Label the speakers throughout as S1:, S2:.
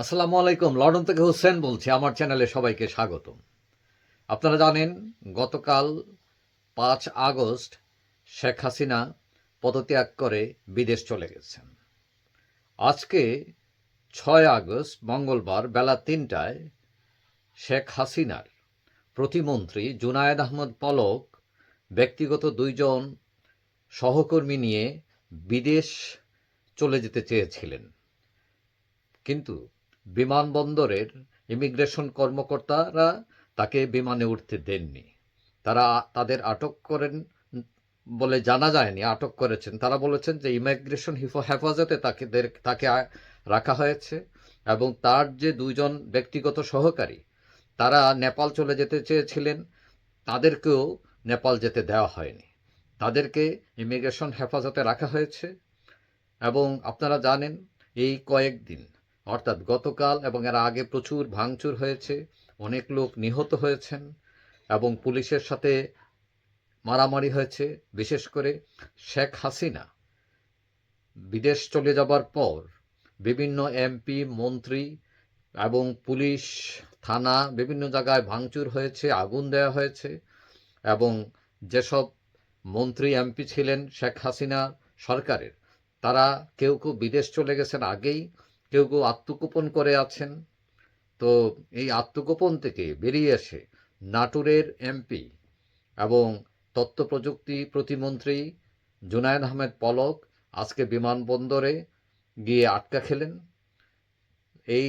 S1: আসসালামু আলাইকুম, লন্ডন থেকে হোসেন বলছি, আমার চ্যানেলে সবাইকে স্বাগতম। আপনারা জানেন, গতকাল পাঁচ আগস্ট শেখ হাসিনা পদত্যাগ করে বিদেশ চলে গেছেন। আজকে ছয় আগস্ট, মঙ্গলবার বেলা তিনটায় শেখ হাসিনার প্রতিমন্ত্রী জুনায়েদ আহমদ পলক ব্যক্তিগত দুইজন সহকর্মী নিয়ে বিদেশ চলে যেতে চেয়েছিলেন। কিন্তু বিমানবন্দরের ইমিগ্রেশন কর্মকর্তারা তাকে বিমানে উঠতে দেননি। তারা তাদের আটক করেন বলে জানা যায়নি, আটক করেছেন। তারা বলেছেন যে ইমিগ্রেশন হেফাজতে তাকে তাকে রাখা হয়েছে এবং তার যে দুইজন ব্যক্তিগত সহকারী, তারা নেপাল চলে যেতে চেয়েছিলেন, তাদেরকেও নেপাল যেতে দেওয়া হয়নি। তাদেরকে ইমিগ্রেশন হেফাজতে রাখা হয়েছে এবং আপনারা জানেন এই কয়েকদিন অর্থাৎ গতকাল এবং এর আগে প্রচুর ভাঙচুর হয়েছে, অনেক লোক নিহত হয়েছেন এবং পুলিশের সাথে মারামারি হয়েছে। বিশেষ করে শেখ হাসিনা বিদেশ চলে যাবার পর বিভিন্ন এমপি, মন্ত্রী এবং পুলিশ, থানা বিভিন্ন জায়গায় ভাঙচুর হয়েছে, আগুন দেওয়া হয়েছে এবং যেসব মন্ত্রী, এমপি ছিলেন শেখ হাসিনা সরকারের, তারা কেউ কেউ বিদেশ চলে গেছেন আগেই। কেউ কেউ আত্মগোপন করে আছেন। তো এই আত্মগোপন থেকে বেরিয়ে এসে নাটোরের এমপি এবং তথ্য প্রযুক্তি প্রতিমন্ত্রী জুনায়দ আহমেদ পলক আজকে বিমানবন্দরে গিয়ে আটকা খেলেন। এই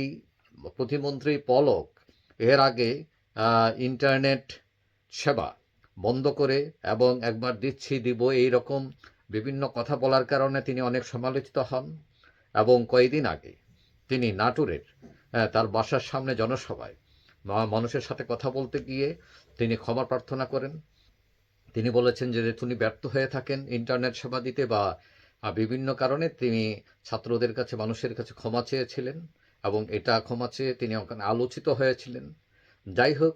S1: প্রতিমন্ত্রী পলক এর আগে ইন্টারনেট সেবা বন্ধ করে এবং একবার দিচ্ছি, দিব এই রকম বিভিন্ন কথা বলার কারণে তিনি অনেক সমালোচিত হন এবং কয়েকদিন আগে তিনি নাটোরের তার বাসার সামনে জনসভায়। মানুষের সাথে কথা বলতে গিয়ে তিনি ক্ষমা প্রার্থনা করেন। তিনি বলেছেন যে তিনি ব্যর্থ হয়ে থাকেন ইন্টারনেট সেবা দিতে বা বিভিন্ন কারণে তিনি ছাত্রদের কাছে, মানুষের কাছে ক্ষমা চেয়েছিলেন এবং এটা ক্ষমা চেয়ে তিনি আলোচিত হয়েছিলেন। যাই হোক,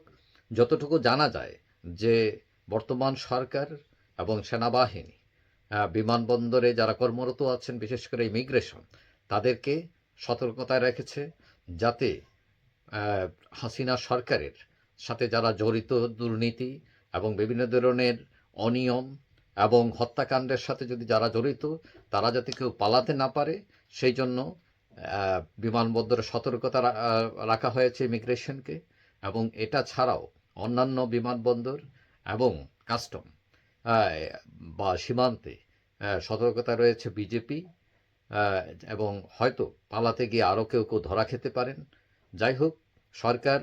S1: যতটুকু জানা যায় যে, বর্তমান সরকার এবং সেনাবাহিনী বিমানবন্দরে যারা কর্মরত আছেন, বিশেষ করে ইমিগ্রেশন, তাদেরকে সতর্কতায় রেখেছে যাতে হাসিনা সরকারের সাথে যারা জড়িত দুর্নীতি এবং বিভিন্ন ধরনের অনিয়ম এবং হত্যাকাণ্ডের সাথে যদি যারা জড়িত, তারা যাতে কেউ পালাতে না পারে, সেই জন্য বিমানবন্দরে সতর্কতা রাখা হয়েছে ইমিগ্রেশনকে এবং এটা ছাড়াও অন্যান্য বিমানবন্দর এবং কাস্টম বা সীমান্তে সতর্কতা রয়েছে বিজেপি এবং হয়তো পালাতে গিয়ে আরও কেউ কেউ ধরা খেতে পারেন। যাই হোক, সরকার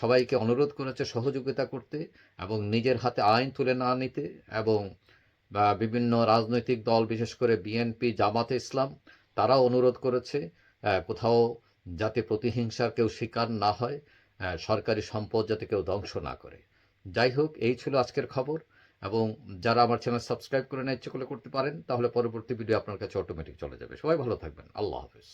S1: সবাইকে অনুরোধ করেছে সহযোগিতা করতে এবং নিজের হাতে আইন তুলে না নিতে এবং বিভিন্ন রাজনৈতিক দল, বিশেষ করে বিএনপি জামাতে ইসলাম, তারাও অনুরোধ করেছে কোথাও যাতে প্রতিহিংসার কেউ শিকার না হয় সরকারি সম্পদ যাতে কেউ ধ্বংস না করে। যাই হোক, এই ছিল আজকের খবর। এবং যারা আমার চ্যানেল সাবস্ক্রাইব করে না ইচ্ছে করলে করতে পারেন, তাহলে পরবর্তী ভিডিও আপনার কাছে অটোমেটিক চলে যাবে। সবাই ভালো থাকবেন। আল্লাহ হাফেজ।